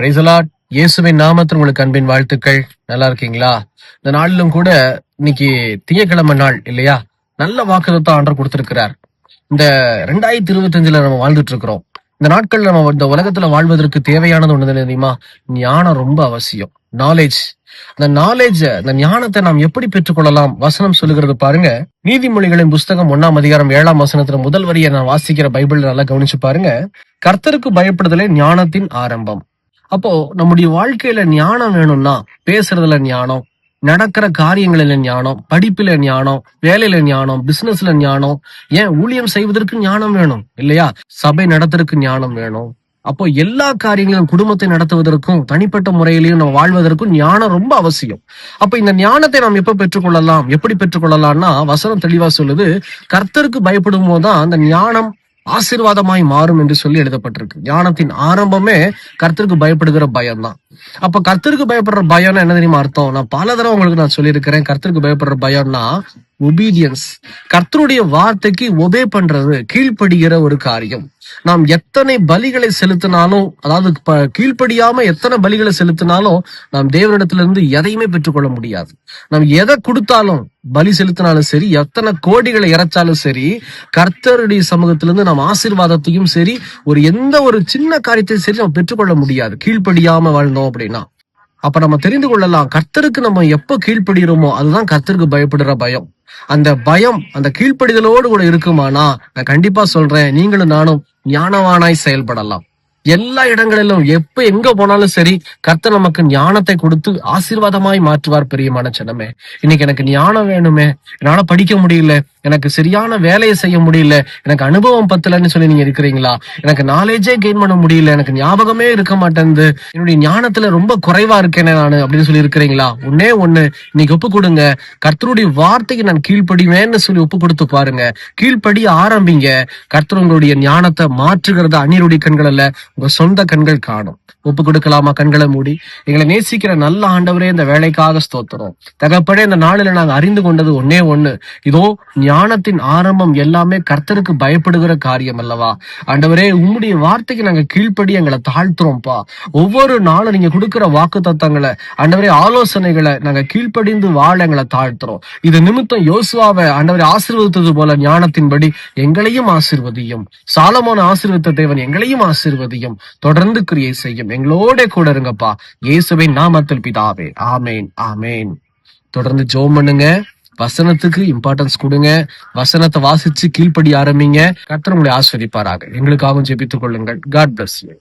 பிரைசலாட் இயேசுவின் நாமத்தில் உங்களுக்கு அன்பின் வாழ்த்துக்கள். நல்லா இருக்கீங்களா? இந்த நாளிலும் கூட இன்னைக்கு திங்கக்கிழமை நாள் இல்லையா? நல்ல வாக்குதத்தம் ஆண்டர் கொடுத்திருக்கிறார். இந்த ரெண்டாயிரத்தி இருபத்தஞ்சுல நம்ம வாழ்ந்துட்டு இருக்கிறோம் இந்த நாட்கள் நம்ம இந்த உலகத்துல வாழ்வதற்கு தேவையானது ஒண்ணு தெரியுமா? ஞானம் ரொம்ப அவசியம். நாலேஜ் அந்த நாலேஜ அந்த ஞானத்தை நாம் எப்படி பெற்றுக்கொள்ளலாம்? வசனம் சொல்லுகிறது பாருங்க. நீதிமொழிகளின் புஸ்தகம் ஒன்னாம் அதிகாரம் ஏழாம் வசனத்துல முதல் வரியை நான் வாசிக்கிற பைபிள் நல்லா கவனிச்சு பாருங்க. கர்த்தருக்கு பயப்படுதலே ஞானத்தின் ஆரம்பம். அப்போ நம்முடைய வாழ்க்கையில ஞானம் வேணும்னா பேசுறதுல ஞானம் நடக்கிற காரியங்களில ஞானம் படிப்புல ஞானம் வேலையில ஞானம் பிசினஸ்ல ஞானம் ஏன் ஊழியம் செய்வதற்கு ஞானம் வேணும் இல்லையா? சபை நடத்துறதுக்கு ஞானம் வேணும். அப்போ எல்லா காரியங்களும் குடும்பத்தை நடத்துவதற்கும் தனிப்பட்ட முறையிலையும் நம்ம வாழ்வதற்கும் ஞானம் ரொம்ப அவசியம். அப்ப இந்த ஞானத்தை நாம் எப்ப பெற்றுக்கொள்ளலாம்? எப்படி பெற்றுக்கொள்ளலாம்னா வசனம் தெளிவா சொல்லுது கர்த்தருக்கு பயப்படும் போதுதான் அந்த ஞானம் ஆசீர்வாதமாய் மாறும் என்று சொல்லி எழுதப்பட்டிருக்கு. ஞானத்தின் ஆரம்பமே கர்த்தருக்கு பயப்படுகிற பயம்தான். அப்ப கர்த்தருக்கு பயப்படுற பயம்னா என்ன தெரியுமா அர்த்தம்? நான் பல தடவை உங்களுக்கு நான் சொல்லியிருக்கிறேன். கர்த்தருக்கு பயப்படுற பயம்னா ஒபீடியன்ஸ் கர்த்தருடைய வார்த்தைக்கு ஒபே பண்றது கீழ்ப்படுகிற ஒரு காரியம். நாம் எத்தனை பலிகளை செலுத்தினாலும் அதாவது கீழ்ப்படியாம எத்தனை பலிகளை செலுத்தினாலும் நாம் தேவனிடத்திலிருந்து எதையுமே பெற்றுக்கொள்ள முடியாது. நாம் எதை கொடுத்தாலும் பலி செலுத்தினாலும் சரி எத்தனை கோடிகளை இறைச்சாலும் சரி கர்த்தருடைய சமூகத்திலிருந்து நாம் ஆசீர்வாதத்தையும் சரி ஒரு எந்த ஒரு சின்ன காரியத்தையும் சரி நம்ம பெற்றுக்கொள்ள முடியாது. கீழ்ப்படியாம வாழ்ந்தோம் அப்படின்னா. அப்ப நம்ம தெரிந்து கொள்ளலாம். கர்த்தருக்கு நம்ம எப்ப கீழ்ப்படுகிறோமோ அதுதான் கர்த்தருக்கு பயப்படுற பயம். அந்த பயம் அந்த கீழ்ப்படிதலோடு கூட இருக்குமானா? நான் கண்டிப்பா சொல்றேன். நீங்களும் நானும் ஞானவானாய் செயல்படலாம். எல்லா இடங்களிலும் எப்ப எங்க போனாலும் சரி கர்த்தர் நமக்கு ஞானத்தை கொடுத்து ஆசீர்வாதமாய் மாற்றுவார் பெரியமான ஜனமே. இன்னைக்கு எனக்கு ஞானம் வேணுமே. என்னால படிக்க முடியல. எனக்கு சரியான வேலையை செய்ய முடியல எனக்கு அனுபவம் பத்தலன்னு சொல்லி நீங்க இருக்கிறீங்களா? எனக்கு நாலேஜே கெயின் பண்ண முடியல எனக்கு ஞாபகமே இருக்க மாட்டேங்குது. என்னுடைய ஞானத்துல ரொம்ப குறைவா இருக்கேனே நான் அப்படின்னு சொல்லி இருக்கிறீங்களா? ஒன்னே ஒண்ணு இன்னைக்கு ஒப்பு கொடுங்க. கர்த்தருடைய வார்த்தைக்கு நான் கீழ்ப்படிவேன்னு சொல்லி ஒப்பு கொடுத்து பாருங்க. கீழ்ப்படி ஆரம்பிங்க. கர்த்தர் உங்களுடைய ஞானத்தை மாற்றுகிறத அந்நியருடைய கண்கள் அல்ல உங்க சொந்த கண்கள் காணும். ஒப்பு கொடுக்கலாமா கண்களை மூடி. எங்களை நேசிக்கிற நல்ல ஆண்டவரே இந்த வேலைக்காக ஸ்தோத்திரம். தகப்படே இந்த நாளில நாங்க அறிந்து கொண்டது ஒன்னே ஒண்ணு. இதோ ஞானத்தின் ஆரம்பம் எல்லாமே கர்த்தருக்கு பயப்படுகிற காரியம் அல்லவா? ஆண்டவரே உம்முடைய வார்த்தைக்கு நாங்க கீழ்ப்படி எங்களை தாழ்த்துறோம்ப்பா. ஒவ்வொரு நாளும் நீங்க கொடுக்கிற வாக்கு தத்தங்களை ஆண்டவரே ஆலோசனைகளை நாங்க கீழ்ப்படிந்து வாழ எங்களை தாழ்த்துறோம். இது நிமித்தம் யோசுவாவை ஆண்டவரை ஆசீர்வதித்தது போல ஞானத்தின்படி எங்களையும் ஆசிர்வதியும். சாலமோன ஆசீர்வதித்த தேவன் எங்களையும் ஆசிர்வதியும். தொடர்ந்து கிரியை செய்யும். எங்களோட கூட இருங்கப்பா. இயேசுவின் நாமத்தில் பிதாவே. ஆமேன் ஆமேன். தொடர்ந்து ஜோம் பண்ணுங்க. வசனத்துக்கு இம்பார்ட்டன்ஸ் கொடுங்க. வசனத்தை வாசிச்சு கீழ்ப்படி ஆரம்பிங்க. கர்த்தர் உங்களை ஆஸ்வதிப்பாராக எங்களுக்காகவும் ஜெபித்துக் கொள்ளுங்கள். God bless you